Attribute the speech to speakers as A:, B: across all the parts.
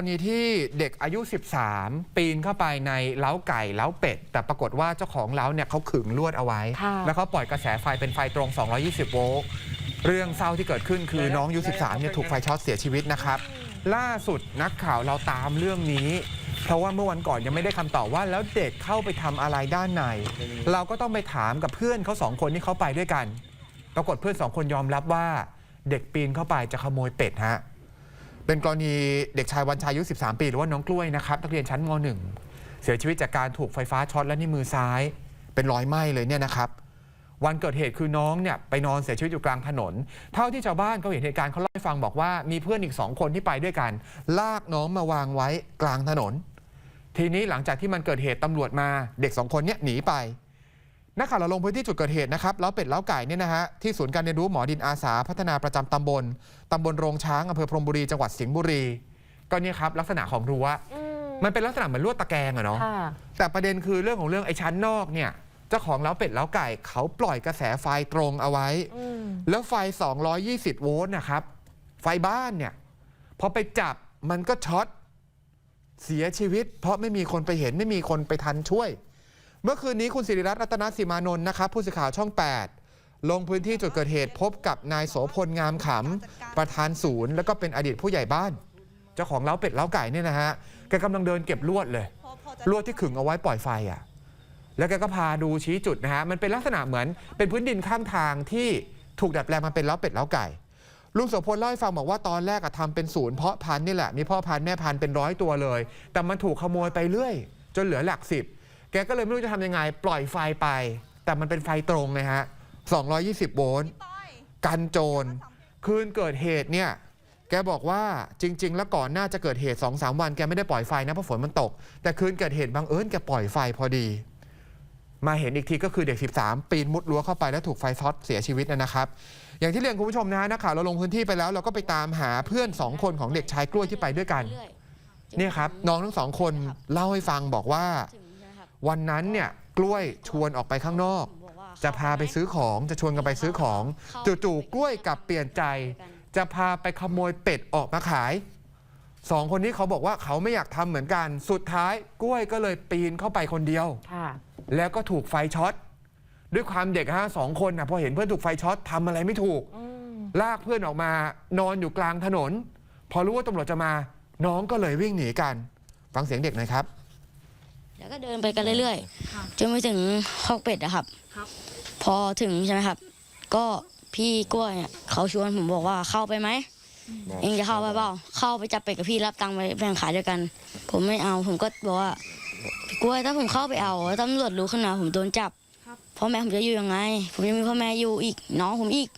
A: กรณีที่เด็กอายุ 13 ปีนเข้าไปในเล้าไก่เล้าเป็ด แต่ปรากฏว่าเจ้าของเล้าเนี่ยเขาขึงลวดเอาไว้
B: ค่ะ
A: แล้วเขาปล่อยกระแสไฟเป็นไฟตรง 220 โวลต์ เรื่องเศร้าที่เกิดขึ้นคือน้องอายุ 13 เนี่ยถูกไฟช็อตเสียชีวิตนะครับ ล่าสุดนักข่าวเราตามเรื่องนี้ เพราะว่าเมื่อวันก่อนยังไม่ได้คำตอบว่าแล้วเด็กเข้าไปทำอะไรด้านใน เราก็ต้องไปถามกับเพื่อนเขาสองคนที่เขาไปด้วยกัน ปรากฏเพื่อนสองคนยอมรับว่าเด็กปีนเข้าไปจะขโมยเป็ดฮะ เป็นกรณีเด็กชายวันชายอายุ 13 ปี หรือว่าน้องกล้วยนะครับนักเรียนชั้นม .1 เสียชีวิตจากการถูกไฟฟ้าช็อตและที่มือซ้าย เป็นรอยไหม้เลยเนี่ยนะครับวันเกิดเหตุคือน้องเนี่ยไปนอนเสียชีวิตอยู่กลางถนน เท่าที่ชาวบ้านเขาเห็นเหตุการณ์เขาเล่าให้ฟังบอกว่ามีเพื่อนอีกสองคนที่ไปด้วยกัน ลากน้องมาวางไว้กลางถนน ทีนี้หลังจากที่มันเกิดเหตุตำรวจมา เด็กสองคนเนี่ยหนีไป นักข่าวเราลงพื้นที่จุดเกิดเหตุนะครับแล้วเป็ดเล้าไก่เนี่ยนะฮะที่ศูนย์การเรียนรู้หมอดินอาสา พัฒนาประจำตำบลตำบลโรงช้างอำเภอพรหมบุรีจังหวัดสิงห์บุรี ก็เนี่ยครับลักษณะของรั้ว
B: อืม
A: มันเป็นลักษณะเหมือนลวดตะแกรงอะเนาะ
B: ค่ะ
A: แต่ประเด็นคือเรื่องของเรื่องไอ้ชั้นนอกเนี่ยเจ้าของเล้าเป็ดเล้าไก่ เขาปล่อยกระแสไฟตรงเอาไว้
B: อืม
A: แล้วไฟ 220 โวลต์นะครับ ไฟบ้านเนี่ยพอไปจับมันก็ช็อตเสียชีวิต เพราะไม่มีคนไปเห็นไม่มีคนไปทันช่วยเมื่อคืนนี้คุณสิริรัตน์รัตนสิมานนท์นะครับผู้สื่อข่าวช่อง 8 ลงพื้นที่จุดเกิดเหตุพบกับนายโสพลงามขำ ประธานศูนย์ แล้วก็เป็นอดีตผู้ใหญ่บ้าน เจ้าของเล้าเป็ดเล้าไก่เนี่ยนะฮะแกกำลังเดินเก็บลวดเลย ลวดที่ขึงเอาไว้ปล่อยไฟอะแล้วแกก็พาดูชี้จุดนะฮะมันเป็นลักษณะเหมือนเป็นพื้นดินข้างทางที่ถูกดัดแปลงมาเป็นเล้าเป็ดเล้าไก่ลุงโสพลเล่าให้ฟังบอกว่าตอนแรกอะทำเป็นศูนย์เพาะพันธุ์นี่แหละมีพ่อพันธุ์แม่พันธุ์เป็นร้อยตัวเลย แต่มันถูกขโมยไปเรื่อย จนเหลือหลักสิบ แกก็เลยไม่รู้จะทำยังไง ปล่อยไฟไป แต่มันเป็นไฟตรงนะฮะ 220 โวลต์กันโจร คืนเกิดเหตุเนี่ย แกบอกว่าจริง ๆ แล้วก่อนหน้าจะเกิดเหตุ2อสวัน แกไม่ได้ปล่อยไฟนะเพราะฝนมันตก แต่คืนเกิดเหตุบังเอิญแกปล่อยไฟพอดี มาเห็นอีกทีก็คือเด็ก 13 ปีนมุดรั้วเข้าไปแล้วถูกไฟช็อตเสียชีวิตนะครับอย่างที่เรียนคุณผู้ชมนะฮะนักข่าวเราลงพื้นที่ไปแล้ว เราก็ไปตามหาเพื่อนสองคนของเด็กชายกล้วยที่ไปด้วยกัน เนี่ยครับ น้องทั้งสองคนเล่าให้ฟังบอกว่า วันนั้นเนี่ยกล้วยชวนออกไปข้างนอก จะพาไปซื้อของจะชวนกันไปซื้อของ จู่ๆกล้วยกลับเปลี่ยนใจ จะพาไปขโมยเป็ดออกมาขายสองคนนี้เขาบอกว่าเขาไม่อยากทำเหมือนกัน สุดท้ายกล้วยก็เลยปีนเข้าไปคนเดียว
B: ค่ะ
A: แล้วก็ถูกไฟช็อตด้วยความเด็กฮะสองคนนะพอเห็นเพื่อนถูกไฟช็อตทำอะไรไม่ถูก
B: อืม
A: ลากเพื่อนออกมานอนอยู่กลางถนน พอรู้ว่าตำรวจจะมา น้องก็เลยวิ่งหนีกัน ฟังเสียงเด็กหน่อยครับ
C: แล้วก็เดินไปกันเรื่อยๆจนไปถึงคอกเป็ดอะครับ พอถึงใช่ไหมครับ ก็พี่กล้วยเนี่ยเขาชวนผมบอกว่าเข้าไปไหมเองจะเข้าไปเปล่าเข้าไปจับเป็ดกับพี่รับตังค์ไปแบ่งขายด้วยกัน ผมไม่เอาผมก็บอกว่าพี่กล้วยถ้าผมเข้าไปเอาแล้วตำรวจรู้ขึ้นมาผมโดนจับพ่อแม่ผมจะอยู่ยังไง ผมยังมีพ่อแม่อยู่อีกน้องผมอีก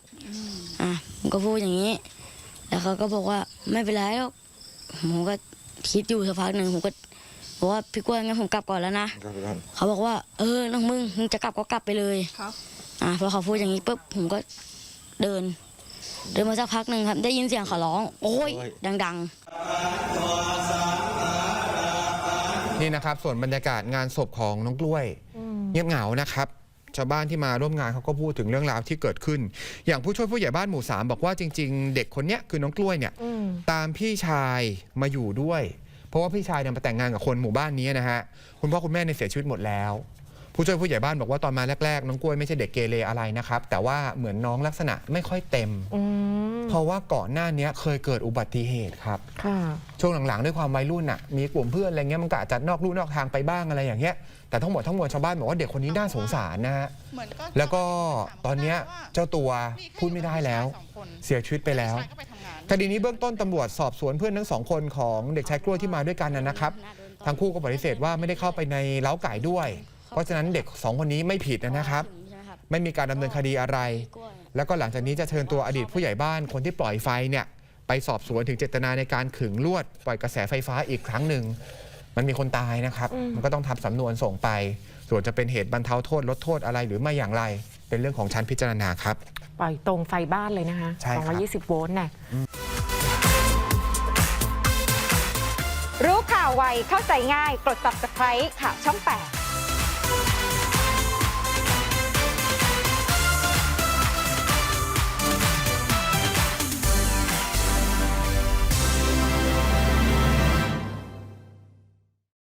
C: อะผมก็พูดอย่างนี้ แล้วเขาก็บอกว่าไม่เป็นไรหรอกผมก็คิดอยู่สักพักหนึ่งผมก็ บอกว่าพี่กล้วยงั้นผมกลับก่อนแล้วนะเขาบอกว่า เออน้องมึงมึงจะกลับก็กลับไปเลย
D: ครับ
C: อะพอเขาพูดอย่างนี้ปุ๊บผมก็เดิน เดินมาสักพักหนึ่งครับ ได้ยินเสียงเขาร้อง โอ้ย ดัง
A: นี่นะครับ ส่วนบรรยากาศงานศพของน้องกล้วย
B: อืม
A: เงียบเหงานะครับชาวบ้านที่มาร่วมงานเขาก็พูดถึงเรื่องราวที่เกิดขึ้น อย่างผู้ช่วยผู้ใหญ่บ้านหมู่สามบอกว่าจริง ๆ เด็กคนเนี้ยคือน้องกล้วยเนี่ย
B: อืม
A: ตามพี่ชายมาอยู่ด้วย เพราะว่าพี่ชายเนี่ยมาแต่งงานกับคนหมู่บ้านนี้นะฮะคุณพ่อคุณแม่เนี่ยเสียชีวิตหมดแล้ว ผู้ช่วยผู้ใหญ่บ้านบอกว่าตอนมาแรกๆ น้องกล้วยไม่ใช่เด็กเกเรอะไรนะครับ แต่ว่าเหมือนน้องลักษณะไม่ค่อยเต็ม
B: อืม
A: เพราะว่าก่อนหน้านี้เคยเกิดอุบัติเหตุครับ
B: ค่ะ
A: ช่วงหลังๆด้วยความวัยรุ่นน่ะมีกลุ่มเพื่อนอะไรเงี้ยมันก็อาจจะนอกลู่นอกทางไปบ้างอะไรอย่างเงี้ยแต่ทั้งหมดทั้งมวลชาวบ้านบอกว่าเด็กคนนี้น่าสงสารนะฮะ
D: เหมือนก็
A: แล้วก็ตอนเนี้ย
D: ว่า
A: เจ้าตัวพูดไม่ได้แล้ว
D: มีค่อยู่ผู้ชายสองคน
A: เสียชีวิตไปแล้ว
D: ผู้ชายก็ไปทำงาน
A: คดีนี้เบื้องต้นตำรวจสอบสวนเพื่อนทั้งสองคนของเด็กชายกล้วยที่มาด้วยกันนะนะครับ
C: ๆ
A: ทั้งคู่ก็ปฏิเสธว่าไม่ได้เข้าไปในเล้าไก่ด้วย เพราะฉะนั้นเด็กสองคนนี้ไม่ผิดนะครับ ไม่มีการดำเนินคดีอะไร แล้วก็หลังจากนี้จะเชิญตัวอดีตผู้ใหญ่บ้านคนที่ปล่อยไฟเนี่ยไปสอบสวนถึงเจตนาในการขึงลวด ปล่อยกระแสไฟฟ้าอีกครั้งหนึ่ง มันมีคนตายนะครับ
B: อืม
A: มันก็ต้องทำสำนวนส่งไป ส่วนจะเป็นเหตุบรรเทาโทษลดโทษอะไรหรือไม่อย่างไร เป็นเรื่องของชั้นพิจารณาครับ
B: ปล่อยตรงไฟบ้านเลยนะคะ
A: ใช่ครับ
B: 220 โวลต์น่ะ
E: รู้ข่าวไวเข้าใจง่ายกด subscribe ข่าวช่อง 8